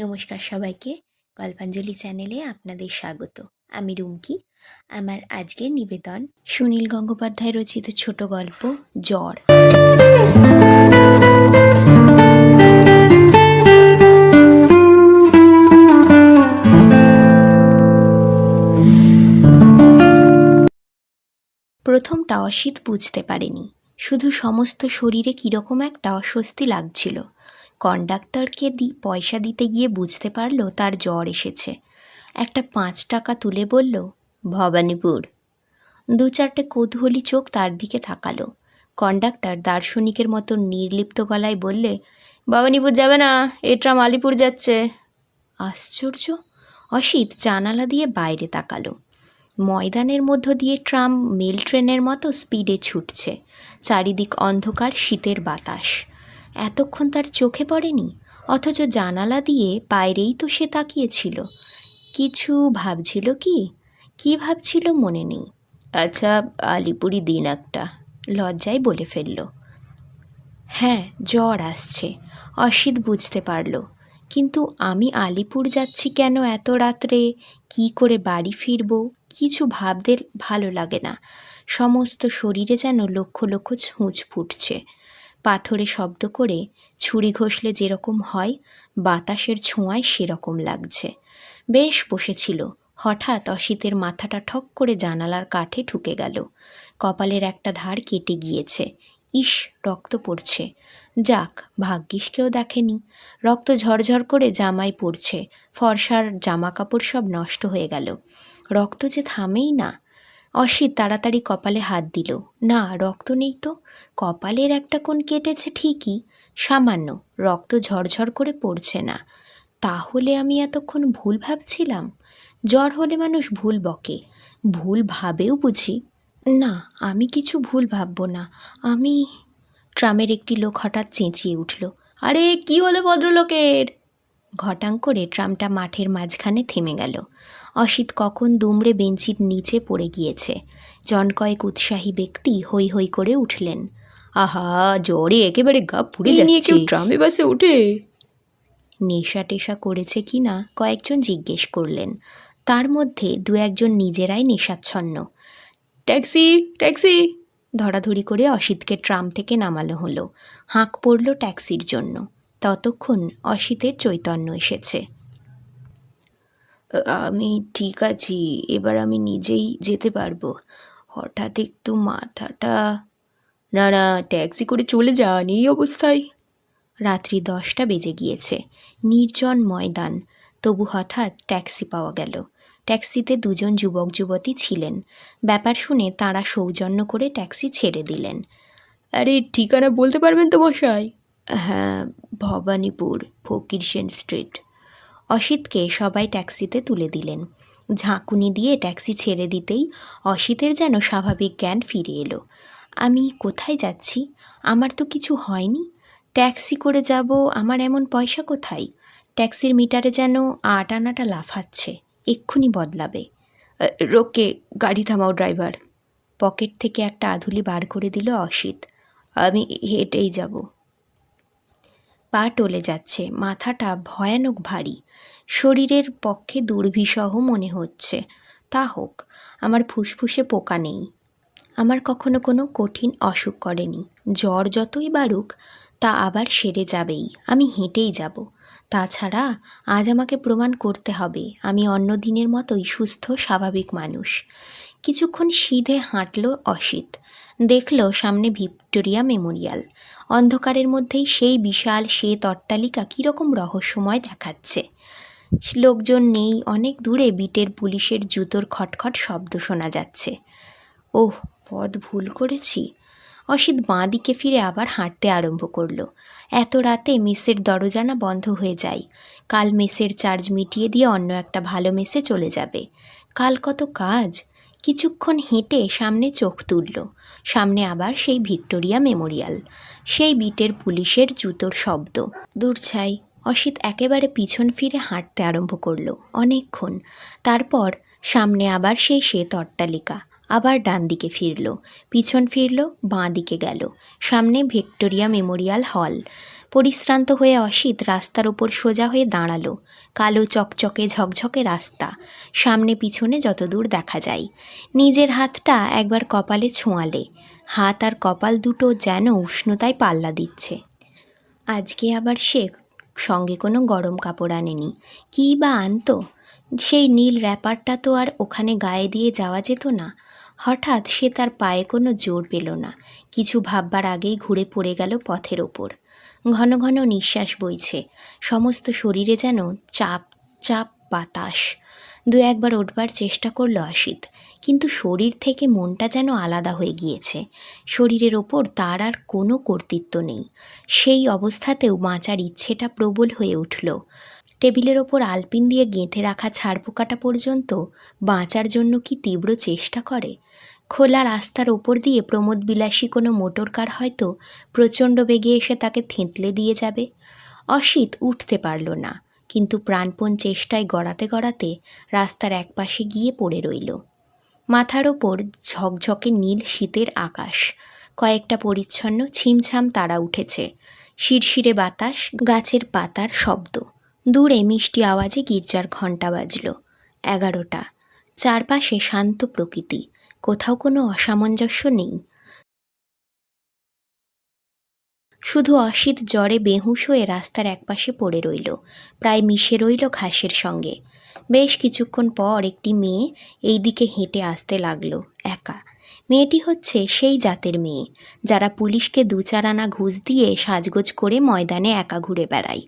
নমস্কার সবাইকে। গল্পাঞ্জলি চ্যানেলে আপনাদের স্বাগত। আমি রুমকি। আমার আজকের নিবেদন সুনীল গঙ্গোপাধ্যায় রচিত ছোট গল্প, জ্বর। প্রথমটা অসিত বুঝতে পারেনি। শুধু সমস্ত শরীরে কীরকম একটা অস্বস্তি লাগছিল। কন্ডাক্টরকে দি, পয়সা দিতে গিয়ে বুঝতে পারল তার জ্বর এসেছে। একটা পাঁচ টাকা তুলে বলল, ভবানীপুর। দু চারটে কৌতূহলী চোখ তার দিকে তাকালো। কন্ডাক্টর দার্শনিকের মতো নির্লিপ্ত গলায় বললে, ভবানীপুর যাবে না, এ ট্রাম আলিপুর যাচ্ছে। আশ্চর্য! অসিত জানালা দিয়ে বাইরে তাকালো। ময়দানের মধ্য দিয়ে ট্রাম, মেল ট্রেনের মতো স্পিডে ছুটছে। চারিদিক অন্ধকার, শীতের বাতাস। এতক্ষণ তার চোখে পড়েনি? অথচ জানালা দিয়ে বাইরেই তো সে তাকিয়েছিল। কিছু ভাবছিল কি? কি ভাবছিল মনে নেই। আচ্ছা আলিপুরি দিন একটা, লজ্জায় বলে ফেলল। হ্যাঁ জ্বর আসছে, অসিত বুঝতে পারল। কিন্তু আমি আলিপুর যাচ্ছি কেন এত রাত্রে? কি করে বাড়ি ফিরব? কিছু ভাবতে ভালো লাগে না। সমস্ত শরীরে যেন লক্ষ লক্ষ ছুঁচ ফুটছে। পাথরে শব্দ করে ছুরি ঘষলে যেরকম হয়, বাতাসের ছোঁয়ায় সেরকম লাগছে। বেশ বসেছিল। হঠাৎ অসিতের মাথাটা ঠক করে জানালার কাঠে ঠুকে গেল। কপালের একটা ধার কেটে গিয়েছে। ইস, রক্ত পড়ছে। যাক ভাগ্যিস কেউ দেখেনি। রক্ত ঝরঝর করে জামায় পড়ছে। ফর্সার জামা কাপড় সব নষ্ট হয়ে গেল। রক্ত যে থামেই না। অসিত তাড়াতাড়ি কপালে হাত দিল। না, রক্ত নেই তো। কপালের একটা কোণ কেটেছে ঠিকই, সামান্য। রক্ত ঝরঝর করে পড়ছে না। তাহলে আমি এতক্ষণ ভুল ভাবছিলাম? জ্বর হলে মানুষ ভুল বকে। ভুল ভাবেও বুঝি। না, আমি কিছু ভুল ভাববো না। আমি ট্রামের একটি লোক হঠাৎ চেঁচিয়ে উঠল। আরে, কি হলো ভদ্রলোকের? ঘটাং করে ট্রামটা মাঠের মাঝখানে থেমে গেল। অসিত কখন দুমড়ে বেঞ্চির নিচে পড়ে গিয়েছে। জন কয়েক উৎসাহী ব্যক্তি হৈ হৈ করে উঠলেন। আহা জ্বরে একেবারে গা পুড়ে নিয়ে কেউ যাচ্ছে ট্রামে বাসে উঠে নেশা টেশা করেছে কি না কয়েকজন জিজ্ঞেস করলেন। তার মধ্যে দু একজন নিজেরাই নেশাচ্ছন্ন। Taxi taxi! ধরাধরি করে অসিতকে ট্রাম থেকে নামানো হলো। হাঁক পড়ল ট্যাক্সির জন্য। ততক্ষণ অসিতের চৈতন্য এসেছে। আমি ঠিক আছি, এবার আমি নিজেই যেতে পারব। হঠাৎ একটু মাথাটা, না না, ট্যাক্সি করে চলে যান এই অবস্থায়। রাত্রি দশটা বেজে গিয়েছে, নির্জন ময়দান, তবু হঠাৎ ট্যাক্সি পাওয়া গেল। ট্যাক্সিতে দুজন যুবক, যুবতী ছিলেন। ব্যাপার শুনে তাঁরা সৌজন্য করে ট্যাক্সি ছেড়ে দিলেন। আরে, ঠিকানা বলতে পারবেন তো মশাই? হ্যাঁ ভবানীপুর, ফকির সেন স্ট্রিট। অসিতকে সবাই ট্যাক্সিতে তুলে দিলেন। ঝাঁকুনি দিয়ে ট্যাক্সি ছেড়ে দিতেই অসিতের যেন স্বাভাবিক জ্ঞান ফিরে এলো। আমি কোথায় যাচ্ছি? আমার তো কিছু হয়নি। ট্যাক্সি করে যাব, আমার এমন পয়সা কোথায়? ট্যাক্সির মিটারে যেন আট আনাটা লাফাচ্ছে, এক্ষুনি বদলাবে। রোকে গাড়ি থামাও, ড্রাইভার। পকেট থেকে একটা আধুলি বার করে দিল অসিত। আমি হেঁটেই যাব। পা টলে যাচ্ছে, মাথাটা ভয়ানক ভারী। শরীরের পক্ষে দুর্বিষহ মনে হচ্ছে। তা হোক, আমার ফুসফুসে পোকা নেই। আমার কখনো কোনো কঠিন অসুখ করেনি। জ্বর যতই বাড়ুক, তা আবার সেরে যাবেই। আমি হেঁটেই যাব। তাছাড়া, আজ আমাকে প্রমাণ করতে হবে, আমি অন্য দিনের মতোই সুস্থ, স্বাভাবিক মানুষ। কিছুক্ষণ সিধে হাঁটল অসিত। দেখল সামনে ভিক্টোরিয়া মেমোরিয়াল। অন্ধকারের মধ্যেই সেই বিশাল শ্বেত অট্টালিকা কীরকম রহস্যময় দেখাচ্ছে। লোকজন নেই, অনেক দূরে বিটের পুলিশের জুতোর খটখট শব্দ শোনা যাচ্ছে। ওহ, পথ ভুল করেছি। অসিত বাঁ দিকে ফিরে আবার হাঁটতে আরম্ভ করল। এত রাতে মেসের দরজানা বন্ধ হয়ে যায়। কাল মেসের চার্জ মিটিয়ে দিয়ে অন্য একটা ভালো মেসে চলে যাবে। কাল কত কাজ? কিছুক্ষণ হেঁটে সামনে চোখ তুলল। সামনে আবার সেই ভিক্টোরিয়া মেমোরিয়াল। সেই বিটের পুলিশের জুতোর শব্দ। দূর ছাই। অসিত একেবারে পিছন ফিরে হাঁটতে আরম্ভ করল। অনেকক্ষণ। তারপর সামনে আবার সেই শ্বেত অট্টালিকা আবার ডান দিকে ফিরল, পিছন ফিরল বাঁ দিকে গেল, সামনে ভিক্টোরিয়া মেমোরিয়াল হল। পরিশ্রান্ত হয়ে অসিত রাস্তার ওপর সোজা হয়ে দাঁড়াল, কালো চকচকে ঝকঝকে রাস্তা, সামনে পিছনে যতদূর দেখা যায়। নিজের হাতটা একবার কপালে ছোঁয়ালে, হাত আর কপাল দুটো যেন উষ্ণতায় পাল্লা দিচ্ছে। আজকে আবার সে সঙ্গে কোনো গরম কাপড় আনেনি, কী বা আনতো? সেই নীল র্যাপারটা তো আর ওখানে গায়ে দিয়ে যাওয়া যেত না। হঠাৎ সে তার পায়ে কোনো জোর পেল না। কিছু ভাববার আগেই ঘুরে পড়ে গেল পথের ওপর। ঘন ঘন নিঃশ্বাস বইছে। সমস্ত শরীরে যেন চাপ চাপ বাতাস। দু একবার উঠবার চেষ্টা করল অসিত কিন্তু শরীর থেকে মনটা যেন আলাদা হয়ে গিয়েছে। শরীরের ওপর তার আর কোনো কর্তৃত্ব নেই। সেই অবস্থাতেও বাঁচার ইচ্ছেটা প্রবল হয়ে উঠল। টেবিলের ওপর আলপিন দিয়ে গেঁথে রাখা ছাড়পোকাটা পর্যন্ত বাঁচার জন্য কি তীব্র চেষ্টা করে? খোলা রাস্তার ওপর দিয়ে প্রমোদ বিলাসী কোনো মোটর কার হয়তো প্রচণ্ড বেগে এসে তাকে থেঁতলে দিয়ে যাবে। অসিত উঠতে পারল না, কিন্তু প্রাণপণ চেষ্টায় গড়াতে গড়াতে রাস্তার একপাশে গিয়ে পড়ে রইল। মাথার ওপর ঝকঝকে নীল শীতের আকাশ। কয়েকটা পরিচ্ছন্ন ছিমছাম তারা উঠেছে। শিরশিরে বাতাস, গাছের পাতার শব্দ। দূরে মিষ্টি আওয়াজে গির্জার ঘণ্টা বাজল। এগারোটা। চারপাশে শান্ত প্রকৃতি। কোথাও কোনো অসামঞ্জস্য নেই। শুধু অসিত জ্বরে বেহুশ হয়ে রাস্তার একপাশে পড়ে রইল। প্রায় মিশে রইল ঘাসের সঙ্গে। বেশ কিছুক্ষণ পর একটি মেয়ে এই দিকে হেঁটে আসতে লাগল, একা। মেয়েটি হচ্ছে সেই জাতের মেয়ে, যারা পুলিশকে দু চার আনা ঘুষ দিয়ে সাজগোজ করে ময়দানে একা ঘুরে বেড়ায়।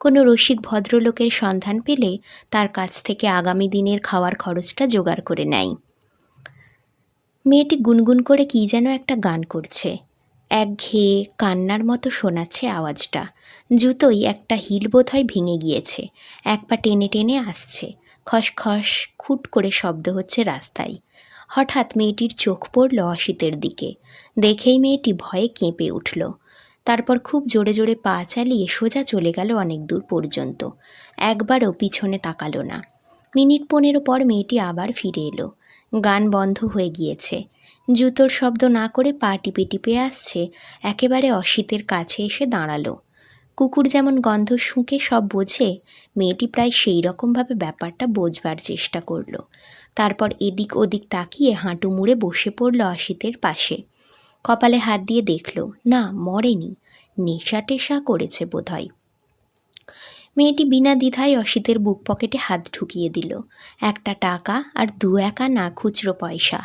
কোনো রসিক ভদ্রলোকের সন্ধান পেলে তার কাছ থেকে আগামী দিনের খাওয়ার খরচটা জোগাড় করে নেয়। মেয়েটি গুনগুন করে কী যেন একটা গান করছে। একঘেয়ে কান্নার মতো শোনাচ্ছে আওয়াজটা। জুতোই একটা হিল বোধহয় ভেঙে গিয়েছে। এক পা টেনে টেনে আসছে। খসখস খুট করে শব্দ হচ্ছে রাস্তায়। হঠাৎ মেয়েটির চোখ পড়ল অসিতের দিকে। দেখেই মেয়েটি ভয়ে কেঁপে উঠল। তারপর খুব জোরে জোরে পা চালিয়ে সোজা চলে গেল অনেক দূর পর্যন্ত। একবারও পিছনে তাকালো না। মিনিট পনেরো পর মেয়েটি আবার ফিরে এলো। গান বন্ধ হয়ে গিয়েছে। জুতোর শব্দ না করে পা টিপে টিপে আসছে, একেবারে অসিতের কাছে এসে দাঁড়াল। কুকুর যেমন গন্ধ শুঁকে সব বোঝে, মেয়েটি প্রায় সেই রকমভাবে ব্যাপারটা বোঝবার চেষ্টা করল। তারপর এদিক ওদিক তাকিয়ে হাঁটু মুড়ে বসে পড়ল অসিতের পাশে। কপালে হাত দিয়ে দেখল, না, মরেনি। নেশা টেশা করেছে বোধহয়। মেয়েটি বিনা দ্বিধায় অসিতের বুক পকেটে হাত ঢুকিয়ে দিল। একটা টাকা আর দু একা না খুচরো পয়সা।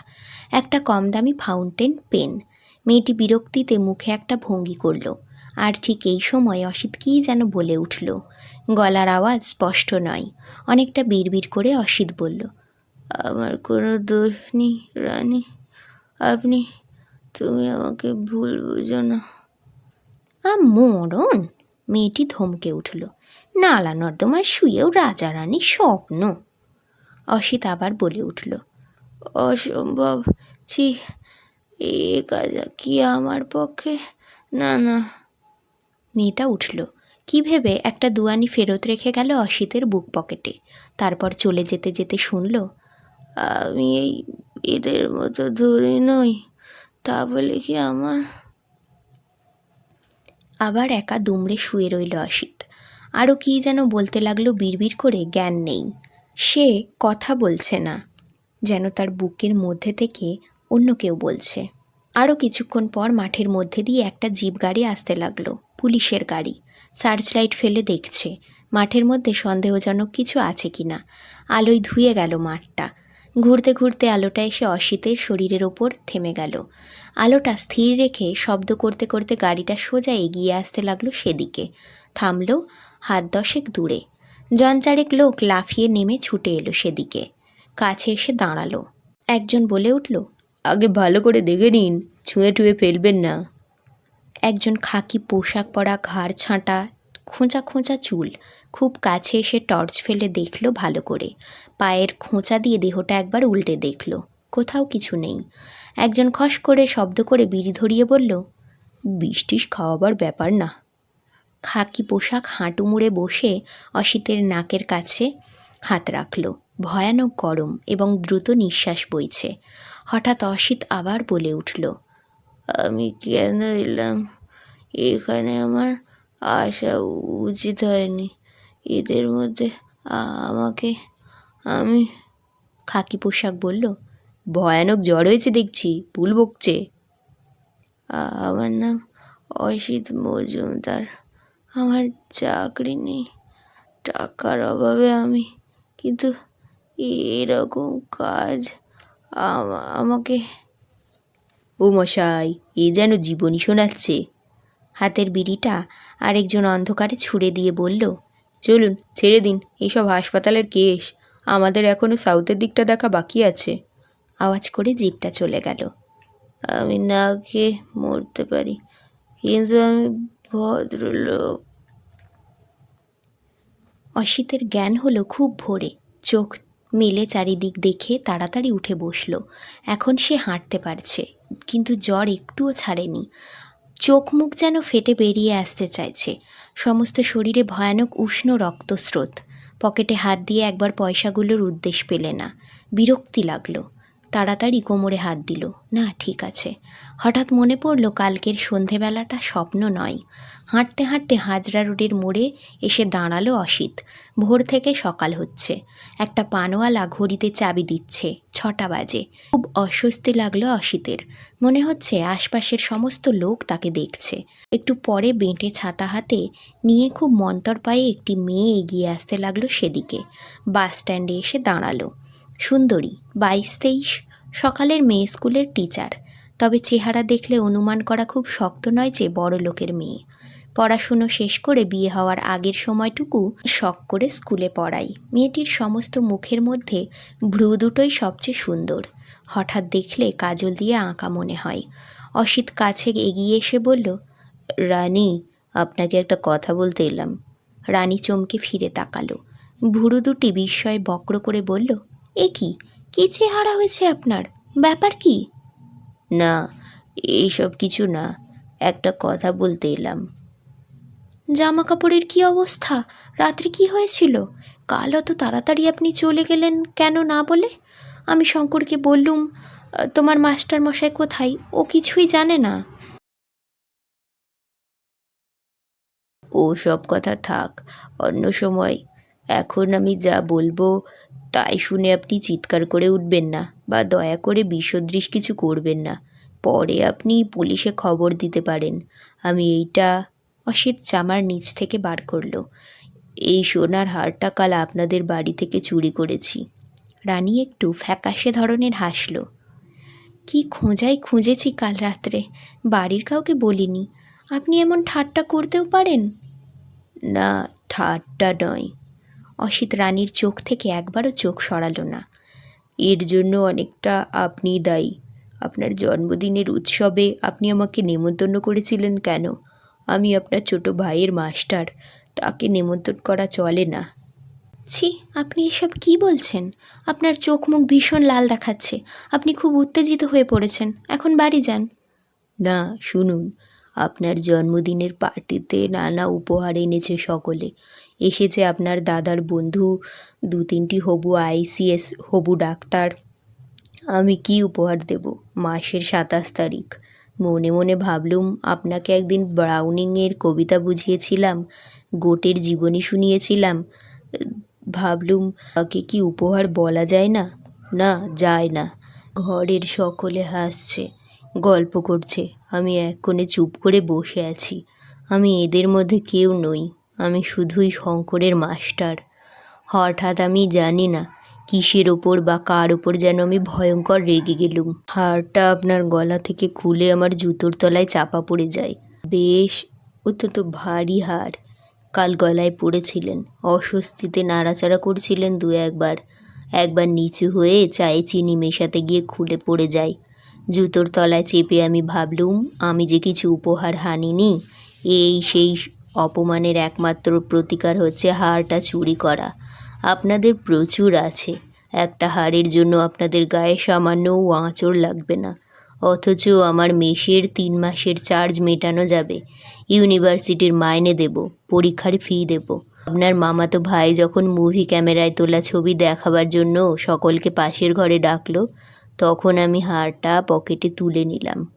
একটা কম দামি ফাউন্টেন, পেন। মেয়েটি বিরক্তিতে মুখে একটা ভঙ্গি করল। আর ঠিক এই সময় অসিত কী যেন বলে উঠল। গলার আওয়াজ স্পষ্ট নয়। অনেকটা বিড়বিড় করে অসিত বলল, আমার কোনো দোষ নেই, রানী। আপনি তুমি আমাকে ভুল বুঝো না। আ মরণ! মেয়েটি ধমকে উঠল। নালা নর্দমায় শুয়েও রাজা রানীর স্বপ্ন। অসিত আবার বলে উঠল, অসম্ভব! ছি, এ কাজ কি আমার পক্ষে? না না। মেয়েটা উঠল। কি ভেবে একটা দুয়ানি ফেরত রেখে গেল অসিতের বুক পকেটে। তারপর চলে যেতে যেতে শুনল, আমি এই এদের মতো ধরে নই। তা বলে কি আমার? আবার একা দুমড়ে শুয়ে রইল অসিত। আরও কী যেন বলতে লাগল বিড়বিড় করে, জ্ঞান নেই। সে কথা বলছে না, যেন তার বুকের মধ্যে থেকে অন্য কেউ বলছে। আরও কিছুক্ষণ পর মাঠের মধ্যে দিয়ে একটা জিপ গাড়ি আসতে লাগল, পুলিশের গাড়ি। সার্চ লাইট ফেলে দেখছে, মাঠের মধ্যে সন্দেহজনক কিছু আছে কি না আলোয় ধুয়ে গেল মাঠটা। ঘুরতে ঘুরতে আলোটা এসে অসিতের শরীরের ওপর থেমে গেল। আলোটা স্থির রেখে শব্দ করতে করতে গাড়িটা সোজা এগিয়ে আসতে লাগল সেদিকে। থামলো হাত দশেক দূরে। জনচারেক লোক লাফিয়ে নেমে ছুটে এলো সেদিকে। কাছে এসে দাঁড়াল। একজন বলে উঠল আগে ভালো করে দেখে নিন ছুঁয়ে টুয়ে ফেলবেন না। একজন খাকি পোশাক পরা ঘাড় ছাঁটা খোঁচা খোঁচা চুল। খুব কাছে এসে টর্চ ফেলে দেখল ভালো করে। পায়ের খোঁচা দিয়ে দেহটা একবার উল্টে দেখল। কোথাও কিছু নেই। একজন খস করে শব্দ করে বিড়ি ধরিয়ে বলল বৃষ্টিস খাওয়াবার ব্যাপার না। খাকি পোশাক হাঁটু মুড়ে বসে অসিতের নাকের কাছে হাত রাখল। ভয়ানক গরম এবং দ্রুত নিঃশ্বাস বইছে। হঠাৎ অসিত আবার বলে উঠল, আমি কেন এলাম? এখানে আমার আসা উচিত হয়নি। এদের মধ্যে আমাকে আমি খাকি পোশাক বলল, ভয়ানক জ্বর হয়েছে দেখছি, ভুল বকছে। আমার নাম অসিত মজুমদার। আমার চাকরি নেই, টাকার অভাবে আমি, কিন্তু এরকম কাজ আমাকে ও মশাই, এ যেন জীবনী শোনাচ্ছে। হাতের বিড়িটা আরেকজন অন্ধকারে ছুঁড়ে দিয়ে বলল, চলুন, ছেড়ে দিন, এসব হাসপাতালের কেস। আমাদের এখনও সাউথের দিকটা দেখা বাকি আছে। আওয়াজ করে জিপটা চলে গেল। আমি না খেয়ে মরতে পারি, কিন্তু আমি ভদ্রলোক। অসিতের জ্ঞান হলো খুব ভোরে। চোখ মেলে চারিদিক দেখে তাড়াতাড়ি উঠে বসল। এখন সে হাঁটতে পারছে, কিন্তু জ্বর একটুও ছাড়েনি। চোখ মুখ যেন ফেটে বেরিয়ে আসতে চাইছে। সমস্ত শরীরে ভয়ানক উষ্ণ রক্তস্রোত। পকেটে হাত দিয়ে একবার পয়সাগুলোর উদ্দেশ পেলে না। বিরক্তি লাগল। তাড়াতাড়ি কোমরে হাত দিল। না, ঠিক আছে। হঠাৎ মনে পড়ল, কালকের সন্ধেবেলাটা স্বপ্ন নয়। হাঁটতে হাঁটতে হাজরা রোডের মোড়ে এসে দাঁড়াল অসিত। ভোর থেকে সকাল হচ্ছে। একটা পানওয়ালা ঘড়িতে চাবি দিচ্ছে। ছটা বাজে। খুব অস্বস্তি লাগল অসিতের। মনে হচ্ছে আশপাশের সমস্ত লোক তাকে দেখছে। একটু পরে বেঁটে ছাতা হাতে নিয়ে খুব মন্তর পায়ে একটি মেয়ে এগিয়ে আসতে লাগল সেদিকে। বাস স্ট্যান্ডে এসে দাঁড়াল। সুন্দরী, বাইশ তেইশ, সকালের মেয়ে স্কুলের টিচার। তবে চেহারা দেখলে অনুমান করা খুব শক্ত নয় যে বড় লোকের মেয়ে। পড়াশুনো শেষ করে বিয়ে হওয়ার আগের সময়টুকু শখ করে স্কুলে পড়াই। মেয়েটির সমস্ত মুখের মধ্যে ভ্রু দুটোই সবচেয়ে সুন্দর। হঠাৎ দেখলে কাজল দিয়ে আঁকা মনে হয়। অসিত কাছে এগিয়ে এসে বলল, রানী, আপনাকে একটা কথা বলতে এলাম। রানী চমকে ফিরে তাকালো। ভুরু দুটি বিস্ময়ে বক্র করে বলল, এ কি? কী চেহারা হয়েছে আপনার? ব্যাপার কি? না এইসব কিছু না। একটা কথা বলতে এলাম। জামা কাপড়ের কী অবস্থা? রাত্রে কি হয়েছিল? কাল অত তাড়াতাড়ি আপনি চলে গেলেন কেন না বলে? আমি শঙ্করকে বললুম, তোমার মাস্টার মশাই কোথায়? ও কিছুই জানে না। ও সব কথা থাক, অন্য সময়। এখন আমি যা বলব, তাই শুনে আপনি চিৎকার করে উঠবেন না বা দয়া করে বিসদৃশ কিছু করবেন না। পরে আপনি পুলিশে খবর দিতে পারেন। আমি এইটা অসিত জামার নিচ থেকে বার করল, এই সোনার হারটা কাল আপনাদের বাড়ি থেকে চুরি করেছি। রানী একটু ফ্যাকাশে ধরনের হাসল, কি খোঁজাই খুঁজেছি কাল রাত্রে, বাড়ির কাউকে বলিনি। আপনি এমন ঠাট্টা করতেও পারেন? না, ঠাট্টা নয়। অসিত রানীর চোখ থেকে একবারও চোখ সরালো না, এর জন্য অনেকটা আপনি দায়ী। আপনার জন্মদিনের উৎসবে আপনি আমাকে নেমন্তন্ন করেছিলেন কেন? আমি আপনার ছোট ভাইয়ের মাস্টার। তাকে নেমন্তন্ন করা চলে না। ছি আপনি এসব কি বলছেন? আপনার চোখ মুখ ভীষণ লাল দেখাচ্ছে। আপনি খুব উত্তেজিত হয়ে পড়েছেন। এখন বাড়ি যান। না শুনুন। আপনার জন্মদিনের পার্টিতে নানা উপহার এনেছে সকলে। এসেছে আপনার দাদার বন্ধু দু তিনটি হবু আইসিএস হবু ডাক্তার। আমি কি উপহার দেব মাসের সাতাশ তারিখ? মনে মনে ভাবলুম, আপনাকে একদিন ব্রাউনিংয়ের কবিতা বুঝিয়েছিলাম, গোটের জীবনী শুনিয়েছিলাম। ভাবলুম, তাকে কি উপহার বলা যায় না? না, যায় না। ঘরের সকলে হাসছে, গল্প করছে, আমি এক কোণে চুপ করে বসে আছি। আমি এদের মধ্যে কেউ নই, আমি শুধুই শঙ্করের মাস্টার। হঠাৎ আমি জানি না কিসের ওপর বা কার ওপর যেন আমি ভয়ঙ্কর রেগে গেলুম। হারটা আপনার গলা থেকে খুলে আমার জুতোর তলায় চাপা পড়ে যায়। বেশ, অত্যন্ত ভারী হার কাল গলায় পড়েছিলেন। অস্বস্তিতে নাড়াচাড়া করছিলেন দু একবার। একবার নিচু হয়ে চায়ে চিনি মেশাতে গিয়ে খুলে পড়ে যায়। জুতোর তলায় চেপে আমি ভাবলুম, আমি যে কিছু উপহার হানিনি, এই সেই অপমানের একমাত্র প্রতিকার হচ্ছে হারটা চুরি করা। আপনাদের প্রচুর আছে। একটা হারের জন্য আপনাদের গায়ে সামান্যও আঁচড় লাগবে না। অথচ আমার মেশের তিন মাসের চার্জ মেটানো যাবে। ইউনিভার্সিটির মাইনে দেব, পরীক্ষার ফি দেব। আপনার মামাতো ভাই যখন মুভি ক্যামেরায় তোলা ছবি দেখাবার জন্য সকলকে পাশের ঘরে ডাকলো, তখন আমি হারটা পকেটে তুলে নিলাম।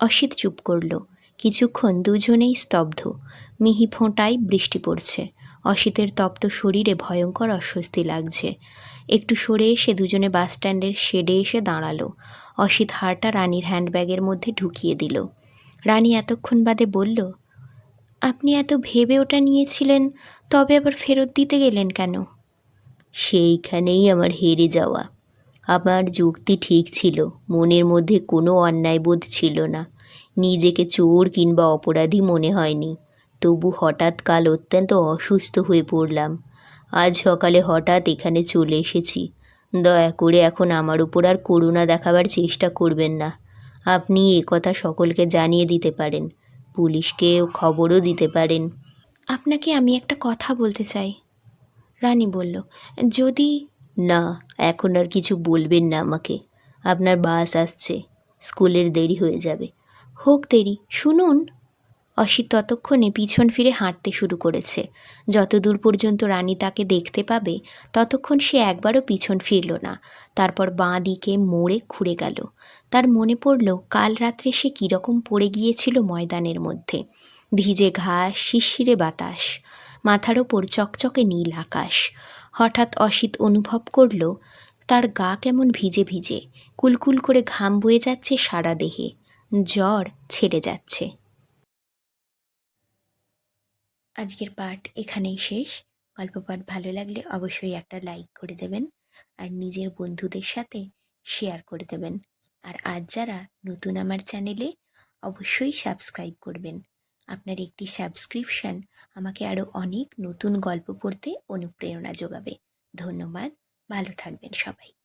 অসিত চুপ করল। কিছুক্ষণ দুজনেই স্তব্ধ। মিহি ফোঁটায় বৃষ্টি পড়ছে। অসিতের তপ্ত শরীরে ভয়ঙ্কর অস্বস্তি লাগছে। একটু সরে এসে দুজনে বাস স্ট্যান্ডের শেডে এসে দাঁড়াল। অসিত হারটা রানীর হ্যান্ডব্যাগের মধ্যে ঢুকিয়ে দিল। রানী এতক্ষণ বাদে বলল, আপনি এত ভেবে ওটা নিয়েছিলেন, তবে আবার ফেরত দিতে গেলেন কেন? সেইখানেই আমার হেরে যাওয়া। আমার যুক্তি ঠিক ছিল, মনের মধ্যে কোনো অন্যায়বোধ ছিল না। নিজেকে চোর কিংবা অপরাধী মনে হয়নি। তবু হঠাৎ কাল অত্যন্ত অসুস্থ হয়ে পড়লাম। আজ সকালে হঠাৎ এখানে চলে এসেছি। দয়া করে এখন আমার উপর আর করুণা দেখাবার চেষ্টা করবেন না। আপনি এ কথা সকলকে জানিয়ে দিতে পারেন পুলিশকে খবরও দিতে পারেন। আপনাকে আমি একটা কথা বলতে চাই। রানী বলল যদি না এখন আর কিছু বলবেন না আমাকে। আপনার বাস আসছে স্কুলের দেরি হয়ে যাবে। হোক দেরি শুনুন। অসিত ততক্ষণে পিছন ফিরে হাঁটতে শুরু করেছে। যতদূর পর্যন্ত রানী তাকে দেখতে পাবে, ততক্ষণ সে একবারও পিছন ফিরল না। তারপর বাঁ দিকে মোড়ে ঘুরে গেল। তার মনে পড়ল, কাল রাত্রে সে কীরকম পড়ে গিয়েছিল ময়দানের মধ্যে। ভিজে ঘাস, শিরশিরে বাতাস, মাথার ওপর চকচকে নীল আকাশ। হঠাৎ অসিত অনুভব করল, তার গা কেমন ভিজে ভিজে, কুলকুল করে ঘাম বয়ে যাচ্ছে সারা দেহে। জ্বর ছেড়ে যাচ্ছে। আজকের পাঠ এখানেই শেষ। গল্প পাঠ ভালো লাগলে অবশ্যই একটা লাইক করে দেবেন আর নিজের বন্ধুদের সাথে শেয়ার করে দেবেন। আর আজ যারা নতুন আমার চ্যানেলে অবশ্যই সাবস্ক্রাইব করবেন। আপনার একটি সাবস্ক্রিপশন আমাকে আরও অনেক নতুন গল্প পড়তে অনুপ্রেরণা যোগাবে। ধন্যবাদ, ভালো থাকবেন সবাই।